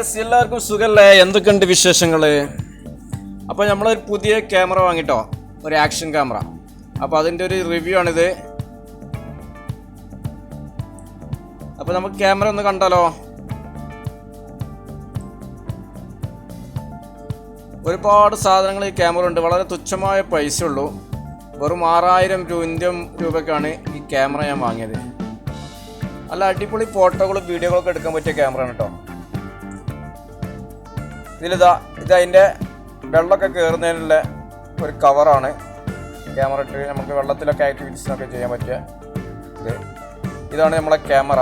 Case എല്ലാവർക്കും സുഖല്ലേ? എന്തൊക്കെയുണ്ട് വിശേഷങ്ങൾ അപ്പോൾ നമ്മളൊരു പുതിയ ക്യാമറ വാങ്ങിട്ടോ. ഒരു ആക്ഷൻ ക്യാമറ അപ്പോൾ അതിന്റെ ഒരു റിവ്യൂ ആണിത്. അപ്പോൾ നമുക്ക് ക്യാമറ ഒന്ന് കണ്ടാലോ? ഒരുപാട് സാധനങ്ങൾ ഈ ക്യാമറ ഉണ്ട് വളരെ തുച്ഛമായ പൈസ ഉള്ളൂ. വെറും ആറായിരം രൂപ ഇന്ത്യൻ രൂപയ്ക്കാണ് ഈ ക്യാമറ ഞാൻ വാങ്ങിയത്. നല്ല അടിപൊളി ഫോട്ടോകളും വീഡിയോകളൊക്കെ എടുക്കാൻ പറ്റിയ ക്യാമറ ആണ് കേട്ടോ ഇതിലിതാ ഇത് അതിന്റെ വെള്ളമൊക്കെ കയറുന്നതിനുള്ള ഒരു കവറാണ്. ക്യാമറ ഇട്ട് നമുക്ക് വെള്ളത്തിലൊക്കെ ആക്ടിവിറ്റീസിനൊക്കെ ചെയ്യാൻ പറ്റിയ ഇത്. ഇതാണ് നമ്മളെ ക്യാമറ.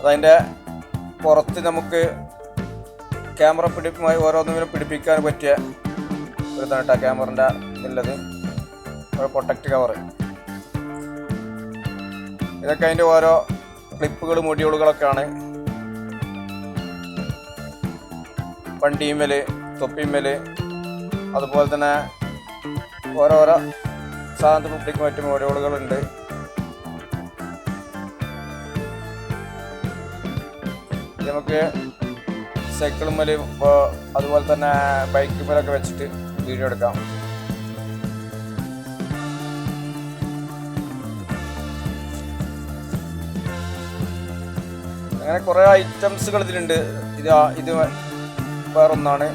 അതതിന്റെ പുറത്ത് നമുക്ക് ക്യാമറ പിടിപ്പുമായി ഓരോന്നിനും പിടിപ്പിക്കാൻ പറ്റിയ ഒരു ഇതാണ് കേട്ടോ ക്യാമറന്റെ ഉള്ളത്. പ്രൊട്ടക്റ്റ് കവർ ഇതൊക്കെ അതിന്റെ ഓരോ ക്ലിപ്പുകൾ മൊഡ്യൂളുകളൊക്കെയാണ് വണ്ടിയുമ്മൽ തൊപ്പിമ്മൽ അതുപോലെ തന്നെ ഓരോരോ സാധനത്തിന് കുട്ടിക്ക് പറ്റും ഓരോളുകളുണ്ട് നമുക്ക് സൈക്കിളുമ്മൽ ഇപ്പോൾ അതുപോലെ തന്നെ ബൈക്കുമ്മലൊക്കെ വെച്ചിട്ട് വീഡിയോ എടുക്കാം. അങ്ങനെ കുറേ ഐറ്റംസുകൾ ഇതിലുണ്ട്. ഇത് ഇത് വേറൊന്നാണ്.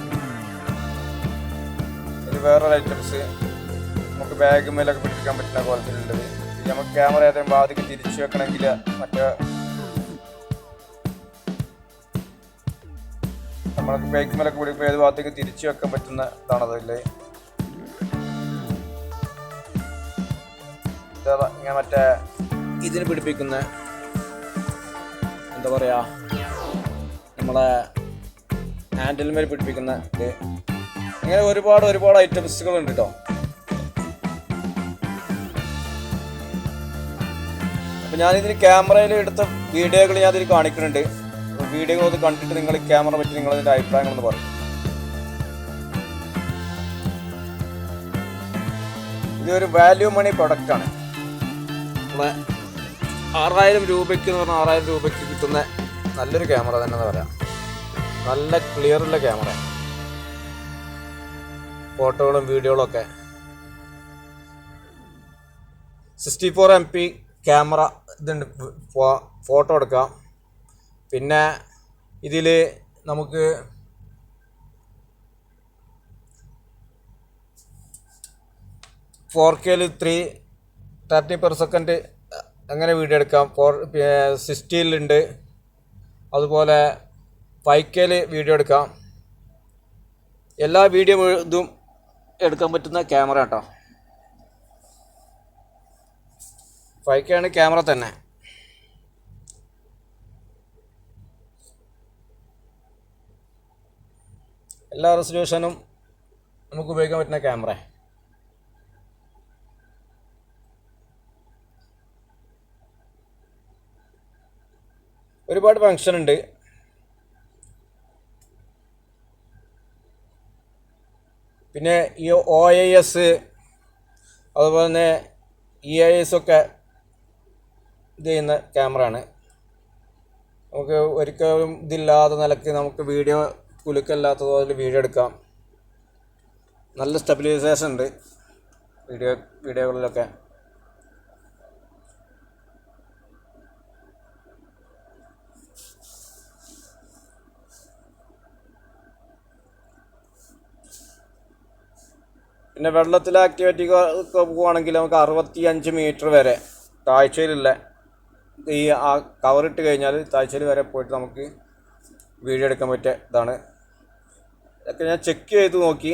ഇത് വേറൊരു ഐറ്റംസ് നമുക്ക് ബാഗ് മേലൊക്കെ പിടിപ്പിക്കാൻ പറ്റുന്ന ക്വാളിറ്റിയിലുള്ളത് നമുക്ക് ക്യാമറ ഏതെങ്കിലും ബാധിക്ക് തിരിച്ചു വെക്കണമെങ്കിൽ മറ്റേ നമ്മൾക്ക് ബാഗ് മേലൊക്കെ പിടിക്കുമ്പോൾ ഏത് ഭാഗത്തേക്ക് തിരിച്ചു വെക്കാൻ പറ്റുന്ന ഇതാണതല്ലേ ഞാൻ മറ്റേ ഇതിന് പിടിപ്പിക്കുന്ന എന്താ പറയാ? നമ്മളെ ഹാൻഡിൽമേൽ പിടിപ്പിക്കുന്ന ഇത്. അങ്ങനെ ഒരുപാട് ഒരുപാട് ഐറ്റംസുകൾ ഉണ്ട് കേട്ടോ അപ്പൊ ഞാനിതിന് ക്യാമറയിൽ എടുത്ത വീഡിയോകൾ ഞാൻ ഇതിൽ കാണിക്കുന്നുണ്ട് വീഡിയോ ഒന്ന് കണ്ടിട്ട് നിങ്ങൾ ക്യാമറ പറ്റി നിങ്ങൾ അതിന്റെ അഭിപ്രായങ്ങളൊന്ന് പറയും. ഇതൊരു വാല്യൂ മണി പ്രൊഡക്റ്റ് ആണ്. നമ്മളെ ആറായിരം രൂപയ്ക്ക് എന്ന് പറഞ്ഞാൽ ആറായിരം രൂപയ്ക്ക് കിട്ടുന്ന നല്ലൊരു ക്യാമറ തന്നെ എന്ന് പറയാം. നല്ല ക്ലിയർ ഉള്ള ക്യാമറ ഫോട്ടോകളും വീഡിയോകളും ഒക്കെ. Sixty four M P camera ഇതുണ്ട് ഫോട്ടോ എടുക്കാം. പിന്നെ ഇതിൽ നമുക്ക് ഫോർ കെയിൽ ത്രീ തേർട്ടി പെർ സെക്കൻഡ് അങ്ങനെ വീഡിയോ എടുക്കാം. ഫോർ സിക്സ്റ്റിയിലുണ്ട് അതുപോലെ ഫൈവ് കെയിൽ വീഡിയോ എടുക്കാം. എല്ലാ വീഡിയോ ഇതും എടുക്കാൻ പറ്റുന്ന ക്യാമറ കേട്ടോ ഫൈവ് ആണ് ക്യാമറ തന്നെ. എല്ലാ റെസൊല്യൂഷനും നമുക്ക് ഉപയോഗിക്കാൻ പറ്റുന്ന ക്യാമറ ഒരുപാട് ഫങ്ഷൻ ഉണ്ട്. പിന്നെ ഈ ഒ ഐ എസ് അതുപോലെ തന്നെ ഇ ഐ എസ് ഒക്കെ ഇത് ചെയ്യുന്ന ക്യാമറ ആണ് നമുക്ക് ഒരിക്കലും ഇതില്ലാത്ത നിലയ്ക്ക് നമുക്ക് വീഡിയോ കുലുക്കല്ലാത്തതുപോലെ വീഡിയോ എടുക്കാം. നല്ല സ്റ്റെബിലൈസേഷൻ ഉണ്ട് വീഡിയോ വീഡിയോകളിലൊക്കെ. പിന്നെ വെള്ളത്തിൽ ആക്ടിവിറ്റി പോവുകയാണെങ്കിൽ നമുക്ക് അറുപത്തി അഞ്ച് മീറ്റർ വരെ താഴ്ചയിലുള്ള ഈ ആ കവറിട്ട് കഴിഞ്ഞാൽ താഴ്ചയിൽ വരെ പോയിട്ട് നമുക്ക് വീഡിയോ എടുക്കാൻ പറ്റിയ ഇതാണ്. ഇതൊക്കെ ഞാൻ ചെക്ക് ചെയ്ത് നോക്കി.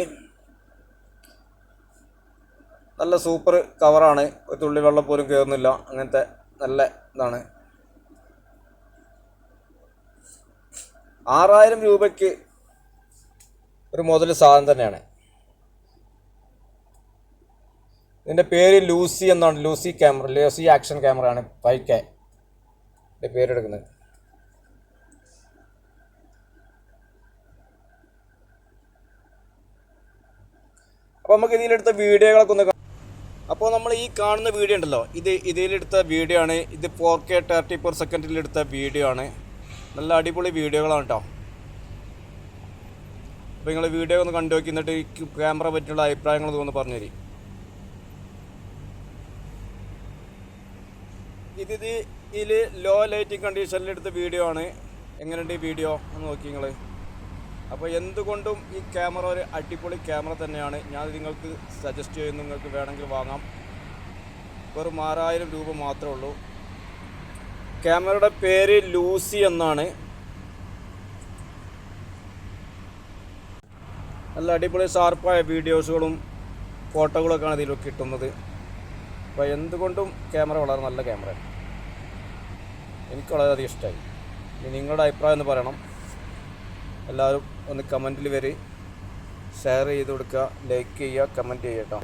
നല്ല സൂപ്പർ കവറാണ് ഒരു തുള്ളി വെള്ളം പോലും കയറുന്നില്ല അങ്ങനത്തെ നല്ല ഇതാണ്. ആറായിരം രൂപയ്ക്ക് ഒരു മുതൽ സാധനം തന്നെയാണ്. ഇതിന്റെ പേര് ലൂസി എന്നാണ്. ലൂസി ക്യാമറ ലൂസി ആക്ഷൻ ക്യാമറയാണ് ഫൈവ് കെ. ഇതിന്റെ പേരെടുക്കുന്നത് അപ്പോൾ നമുക്ക് ഇതിലെടുത്ത വീഡിയോകളൊക്കെ ഒന്ന് അപ്പോൾ നമ്മൾ ഈ കാണുന്ന വീഡിയോ ഉണ്ടല്ലോ ഇത് ഇതിലെടുത്ത വീഡിയോ ആണ്. ഇത് ഫോർ കെ തേർട്ടി പെർ സെക്കൻഡിലെടുത്ത വീഡിയോ ആണ്. നല്ല അടിപൊളി വീഡിയോകളാണ് കേട്ടോ അപ്പോൾ നിങ്ങൾ വീഡിയോ ഒന്ന് കണ്ടു നോക്കി എന്നിട്ട് ക്യാമറ പറ്റിയുള്ള അഭിപ്രായങ്ങൾ ഒന്ന് പറഞ്ഞു തരി ഇത് ഇത് ഇതിൽ ലോ ലൈറ്റിംഗ് കണ്ടീഷനിൽ എടുത്ത വീഡിയോ ആണ്. എങ്ങനെയുണ്ട് ഈ വീഡിയോ? എന്ന് നോക്കി നിങ്ങൾ അപ്പോൾ എന്തുകൊണ്ടും ഈ ക്യാമറ ഒരു അടിപൊളി ക്യാമറ തന്നെയാണ്. ഞാൻ നിങ്ങൾക്ക് സജസ്റ്റ് ചെയ്യുന്നു നിങ്ങൾക്ക് വേണമെങ്കിൽ വാങ്ങാം. വെറും ആറായിരം രൂപ മാത്രമേ ഉള്ളൂ. ക്യാമറയുടെ പേര് ലൂസി എന്നാണ്. നല്ല അടിപൊളി ഷാർപ്പായ വീഡിയോസുകളും ഫോട്ടോകളൊക്കെയാണ് ഇതിൽ കിട്ടുന്നത്. അപ്പോൾ എന്തുകൊണ്ടും ക്യാമറ വളരെ നല്ല ക്യാമറയാണ്. എനിക്ക് വളരെയധികം ഇഷ്ടമായി. ഇനി നിങ്ങളുടെ അഭിപ്രായം എന്ന് പറയണം. എല്ലാവരും ഒന്ന് കമന്റിൽ വരി. ഷെയർ ചെയ്ത് കൊടുക്കുക ലൈക്ക് ചെയ്യുക കമന്റ് ചെയ്യുക കേട്ടോ.